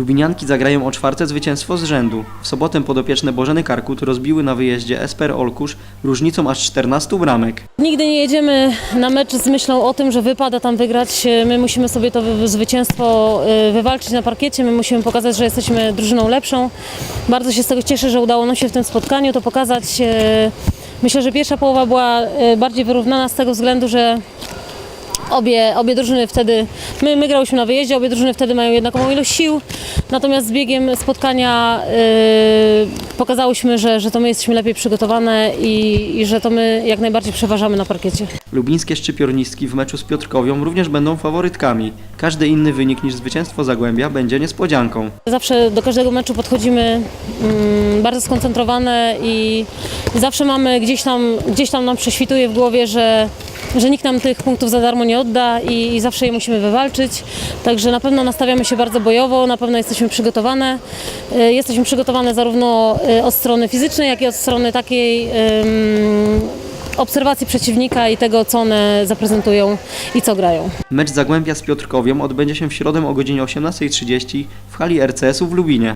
Lubinianki zagrają o czwarte zwycięstwo z rzędu. W sobotę podopieczne Bożeny Karkut rozbiły na wyjeździe Esper Olkusz różnicą aż 14 bramek. Nigdy nie jedziemy na mecz z myślą o tym, że wypada tam wygrać. My musimy sobie to wy- zwycięstwo y, wywalczyć na parkiecie, my musimy pokazać, że jesteśmy drużyną lepszą. Bardzo się z tego cieszę, że udało nam się w tym spotkaniu to pokazać. Y, Myślę, że pierwsza połowa była y, bardziej wyrównana z tego względu, że Obie, obie drużyny wtedy, my, my grałyśmy na wyjeździe, obie drużyny wtedy mają jednaką ilość sił, natomiast z biegiem spotkania yy, pokazałyśmy, że, że to my jesteśmy lepiej przygotowane i, i że to my jak najbardziej przeważamy na parkiecie. Lubińskie szczypiornistki w meczu z Piotrkowią również będą faworytkami. Każdy inny wynik niż zwycięstwo Zagłębia będzie niespodzianką. Zawsze do każdego meczu podchodzimy mm, bardzo skoncentrowane i zawsze mamy gdzieś tam, gdzieś tam nam prześwituje w głowie, że, że nikt nam tych punktów za darmo nie odda i, i zawsze je musimy wywalczyć. Także na pewno nastawiamy się bardzo bojowo, na pewno jesteśmy przygotowane. Y, Jesteśmy przygotowane zarówno y, od strony fizycznej, jak i od strony takiej obserwacji przeciwnika i tego, co one zaprezentują i co grają. Mecz Zagłębia z Piotrkowią odbędzie się w środę o godzinie 18.30 w hali RCS-u w Lubinie.